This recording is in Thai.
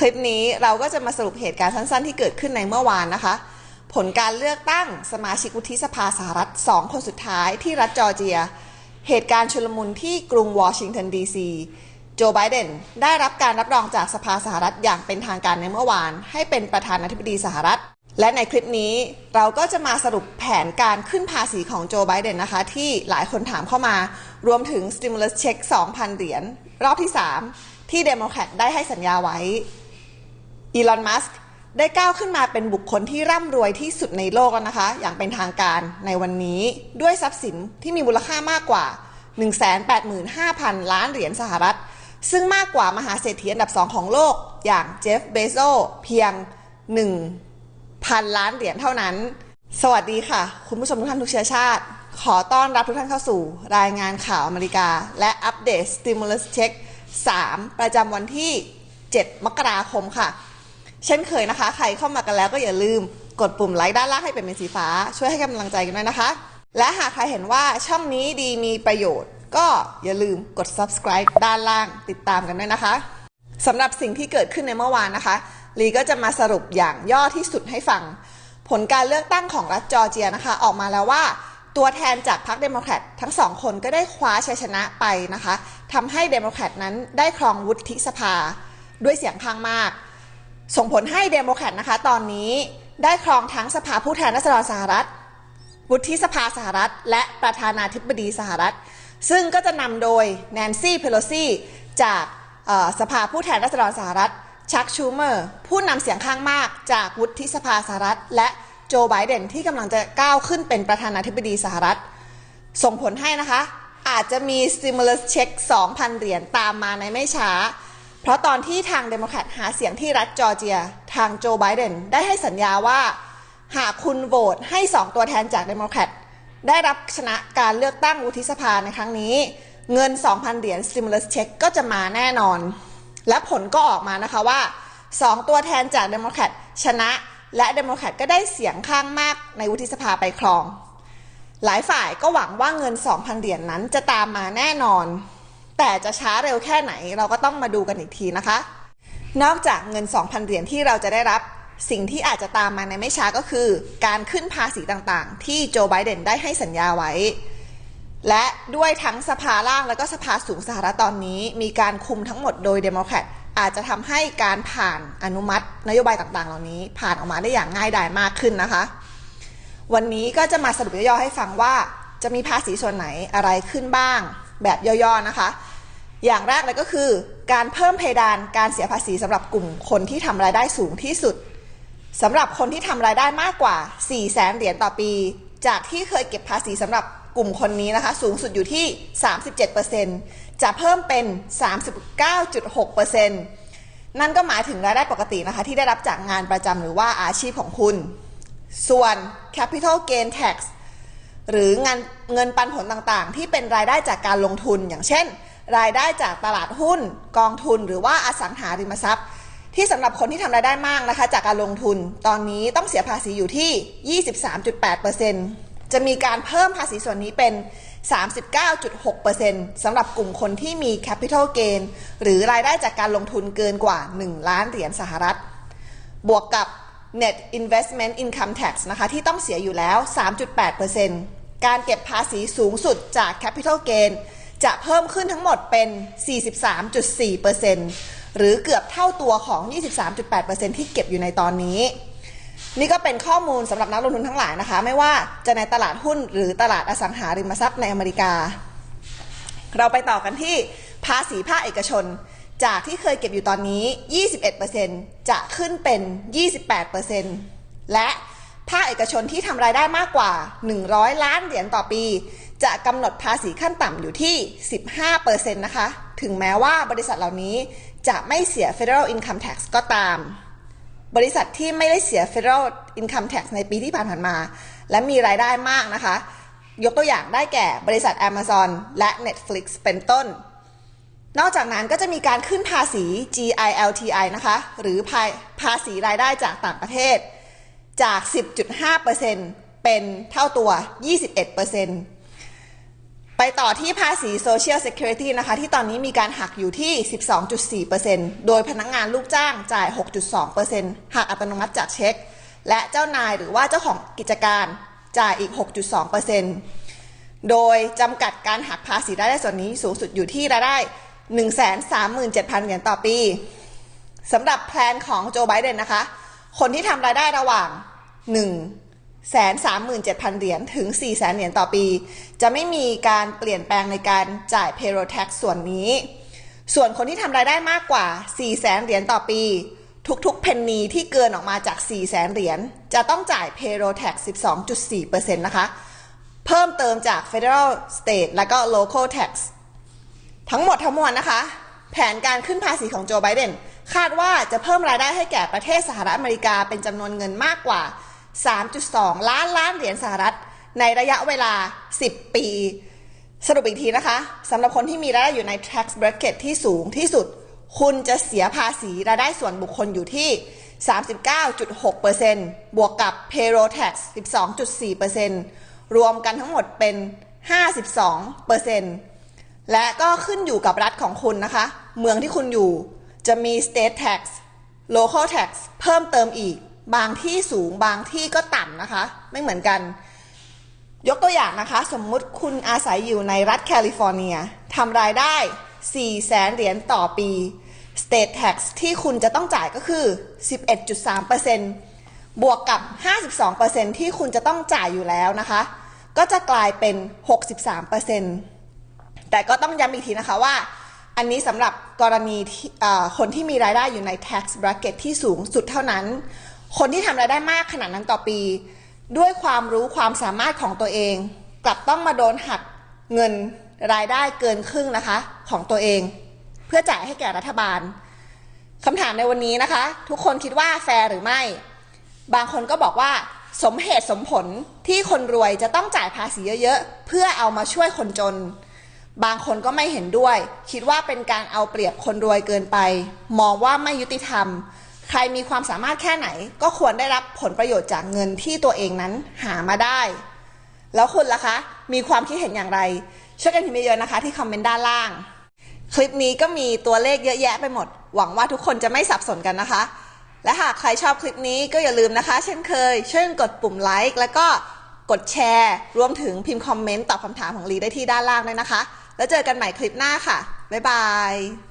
คลิปนี้เราก็จะมาสรุปเหตุการณ์สั้นๆ ที่เกิดขึ้นในเมื่อวานนะคะ ผลการเลือกตั้งสมาชิกวุฒิสภาสหรัฐ 2 คนสุดท้ายที่รัฐจอร์เจีย เหตุการณ์ชุลมุนที่กรุงวอชิงตันดีซีโจไบเดนได้รับการรับรองจากสภาสหรัฐอย่างเป็นทางการในเมื่อวาน ให้เป็นประธานาธิบดีสหรัฐ และในคลิปนี้เราก็จะมาสรุปแผนการขึ้นภาษีของโจไบเดนนะคะ ที่หลายคนถามเข้ามา รวมถึง stimulus check 2,000 เหรียญ รอบที่ 3 ที่เดโมแครตได้ให้สัญญาไว้ อีลอน มัสก์ได้ก้าวขึ้นมาเป็นบุคคลที่ร่ำรวยที่สุดในโลกแล้วนะคะ อย่างเป็นทางการในวันนี้ด้วยทรัพย์สินที่มีมูลค่ามากกว่า 185,000 ล้านเหรียญสหรัฐ ซึ่งมากกว่ามหาเศรษฐีอันดับสองของโลก อย่างเจฟเบโซเพียง 1,000 ล้านเหรียญเท่านั้น สวัสดีค่ะ คุณผู้ชมทุกท่านทุกเชื้อชาติ ขอต้อนรับทุกท่านเข้าสู่ รายงานข่าวอเมริกา และอัปเดต Stimulus Check 3 ประจำวันที่ 7 มกราคมค่ะ เช่นเคยนะคะ ใครเข้ามากันแล้วก็อย่าลืมกดปุ่มไลค์ด้านล่างให้เป็นเป็นสีฟ้า ช่วยให้กำลังใจกันด้วยนะคะ และหากใครเห็นว่าช่องนี้ดีมีประโยชน์ ก็อย่าลืมกด subscribe ด้านล่างติดตามกันด้วยนะคะสำหรับสิ่งที่เกิดขึ้นในเมื่อวานนะคะลีก็จะมาสรุปอย่างย่อที่สุดให้ฟัง ผลการเลือกตั้งของรัฐจอร์เจียนะคะ ออกมาแล้วว่าตัวแทนจากพรรคเดโมแครตทั้งสองคนก็ได้คว้าชัยชนะไปนะคะทำให้เดโมแครตนั้นได้ครองวุฒิสภา ด้วยเสียงข้างมาก ส่งผลให้เดโมแครตนะคะ ตอนนี้ได้ครองทั้งสภาผู้แทนราษฎรสหรัฐ วุฒิสภาสหรัฐ และประธานาธิบดีสหรัฐ ซึ่งก็จะนำโดยแนนซี่เพโลซีจากสภาผู้แทนราษฎรสหรัฐ ชักชูเมอร์ ผู้นำเสียงข้างมากจากวุฒิสภาสหรัฐ และโจไบเดนที่กำลังจะก้าวขึ้นเป็นประธานาธิบดีสหรัฐ ส่งผลให้นะคะ อาจจะมี stimulus check 2,000 เหรียญตามมาในไม่ช้า เพราะตอนที่ทางเดโมแครตหาเสียงที่รัฐจอร์เจีย ทางโจไบเดนได้ให้สัญญาว่า หากคุณโหวตให้ 2 ตัวแทนจากเดโมแครตได้รับชนะการเลือกตั้งวุฒิสภาในครั้งนี้ เงิน 2,000 เหรียญ stimulus check ก็จะมาแน่นอน และผลก็ออกมานะคะว่า 2 ตัวแทนจากเดโมแครตชนะ และเดโมแครตก็ได้เสียงข้างมากในวุฒิสภาไปครอง หลายฝ่ายก็หวังว่าเงิน 2,000 เหรียญนนั้นจะตามมาแน่นอน แต่จะช้าเร็วแค่ไหนเราก็ต้องมาดูกันอีกทีนะคะ นอกจากเงิน 2,000 เหรียญที่เราจะได้รับ สิ่งที่อาจจะตามมาในไม่ช้าก็คือ การขึ้นภาษีต่างๆ ที่โจไบเดนได้ให้สัญญาไว้ และด้วยทั้งสภาล่างและก็สภาสูงสหรัฐตอนนี้ มีการคุมทั้งหมดโดยเดโมแครตอาจจะทำให้การผ่านอนุมัติ นโยบายต่างๆ เหล่านี้ ผ่านออกมาได้อย่างง่ายดายมากขึ้นนะคะ วันนี้ก็จะมาสรุปย่อๆให้ฟังว่า จะมีภาษีส่วนไหนอะไรขึ้นบ้าง แบบย่อๆนะคะ อย่างแรกเลยก็คือ การเพิ่มเพดานการเสียภาษีสำหรับกลุ่มคนที่ทำรายได้สูงที่สุดสำหรับคนที่ทำรายได้มากกว่า 4 0 0แสนเหรียญต่อปี จากที่เคยเก็บภาษีสำหรับกลุ่มคนนี้นะคะ สูงสุดอยู่ที่ 37%จะเพิ่มเป็น 39.6%นั่นก็หมายถึงรายได้ปกตินะคะ ที่ได้รับจากงานประจำหรือว่าอาชีพของคุณ ส่วน capital gain tax หรือเงินเงินปันผลต่างๆ ที่เป็นรายได้จากการลงทุนอย่างเช่น รายได้จากตลาดหุ้นกองทุนหรือว่าอสังหาริมทรัพย์ ที่สำหรับคนที่ทำรายได้มากนะคะ จากการลงทุนตอนนี้ต้องเสียภาษีอยู่ที่ 23.8%จะมีการเพิ่มภาษีส่วนนี้เป็น 39.6%สำหรับกลุ่มคนที่มี capital gain หรือรายได้จากการลงทุนเกินกว่า 1 ล้านเหรียญสหรัฐ บวกกับ net investment income tax นะคะ ที่ต้องเสียอยู่แล้ว 3.8%การเก็บภาษีสูงสุดจาก capital gain จะเพิ่มขึ้นทั้งหมดเป็น 43.4%หรือเกือบเท่าตัวของ 23.8%ที่เก็บอยู่ในตอนนี้ นี่ก็เป็นข้อมูลสำหรับนักลงทุนทั้งหลายนะคะ ไม่ว่าจะในตลาดหุ้นหรือตลาดอสังหาริมทรัพย์ในอเมริกา เราไปต่อกันที่ภาษีภาคเอกชน จากที่เคยเก็บอยู่ตอนนี้ 21%จะขึ้นเป็น 28%และภาคเอกชนที่ทำรายได้มากกว่า 100 ล้านเหรียญต่อปี จะกำหนดภาษีขั้นต่ำอยู่ที่ 15%นะคะ ถึงแม้ว่าบริษัทเหล่านี้จะไม่เสีย Federal Income Tax ก็ตาม บริษัทที่ไม่ได้เสีย Federal Income Tax ในปีที่ผ่านมา และมีรายได้มากนะคะ ยกตัวอย่างได้แก่บริษัท Amazon และ Netflix เป็นต้น นอกจากนั้นก็จะมีการขึ้นภาษี GILTI นะคะ หรือภาภาษีรายได้จากต่างประเทศ จาก 10.5%เป็นเท่าตัว 21%ปไป ต่อที่ภาษี Social Security นะคะ ที่ตอนนี้มีการหักอยู่ที่ 12.4%โดยพนักงานลูกจ้างจ่าย 6.2%หักอัตโนมัติจากเช็ค และเจ้านายหรือว่าเจ้าของกิจการจ่ายอีก 6.2%โดยจำกัดการหักภาษีรายได้ส่วนนี้สูงสุดอยู่ที่รายได้ 137,000 เหรียญต่อปีสำหรับแพลนของโจไบเดนนะคะ คนที่ทำรายได้ระหว่าง 1 แสนสามหมื่นเจ็ดพันเหรียญถึง4แสนเหรียญต่อปี จะไม่มีการเปลี่ยนแปลงในการจ่าย payroll tax ส่วนนี้ ส่วนคนที่ทำรายได้มากกว่า4แสนเหรียญต่อปี ทุกๆเพนนีที่เกินออกมาจาก4แสนเหรียญจะต้องจ่าย payroll tax 12.4%นะคะ เพิ่มเติมจาก federal state และก็ local tax ทั้งหมดทั้งมวลนะคะ แผนการขึ้นภาษีของโจไบเดนคาดว่าจะเพิ่มรายได้ให้แก่ประเทศสหรัฐอเมริกาเป็นจำนวนเงินมากกว่า 3.2 ล้านล้านเหรียญสหรัฐ ในระยะเวลา 10 ปี สรุปอีกทีนะคะสำหรับคนที่มีรายได้อยู่ใน tax bracket ที่สูงที่สุด คุณจะเสียภาษีรายได้ส่วนบุคคลอยู่ที่ 39.6%บวกกับ payroll tax 12.4%รวมกันทั้งหมดเป็น 52%และก็ขึ้นอยู่กับรัฐของคุณนะคะ เมืองที่คุณอยู่จะมี state tax local tax เพิ่มเติมอีก บางที่สูงบางที่ก็ต่ำนะคะ ไม่เหมือนกัน ยกตัวอย่างนะคะ สมมุติคุณอาศัยอยู่ในรัฐแคลิฟอร์เนียทำรายได้ 4 แสนเหรียญต่อปี state tax ที่คุณจะต้องจ่ายก็คือ 11.3%บวกกับ 52%ที่คุณจะต้องจ่ายอยู่แล้วนะคะ ก็จะกลายเป็น 63%แต่ก็ต้องย้ำอีกทีนะคะว่าอันนี้สำหรับกรณีคนที่มีรายได้อยู่ใน tax bracket ที่สูงสุดเท่านั้น คนที่ทำรายได้มากขนาดนั้นต่อปี ด้วยความรู้ความสามารถของตัวเอง กลับต้องมาโดนหักเงินรายได้เกินครึ่งนะคะของตัวเอง เพื่อจ่ายให้แก่รัฐบาลคำถามในวันนี้นะคะ ทุกคนคิดว่าแฟร์หรือไม่ บางคนก็บอกว่า สมเหตุสมผลที่คนรวยจะต้องจ่ายภาษีเยอะๆ เพื่อเอามาช่วยคนจน บางคนก็ไม่เห็นด้วย คิดว่าเป็นการเอาเปรียบคนรวยเกินไป มองว่าไม่ยุติธรรม ใครมีความสามารถแค่ไหน ก็ควรได้รับผลประโยชน์จากเงินที่ตัวเองนั้นหามาได้ แล้วคุณล่ะคะ มีความคิดเห็นอย่างไร ช่วยกันพิมพ์เยอะนะคะที่คอมเมนต์ด้านล่าง คลิปนี้ก็มีตัวเลขเยอะแยะไปหมด หวังว่าทุกคนจะไม่สับสนกันนะคะ และหากใครชอบคลิปนี้ก็อย่าลืมนะคะ เช่นเคย ช่วยกดปุ่มไลค์แล้วก็กดแชร์ รวมถึงพิมพ์คอมเมนต์ตอบคำถามของลีได้ที่ด้านล่างด้วยนะคะ แล้วเจอกันใหม่คลิปหน้าค่ะ บ๊ายบาย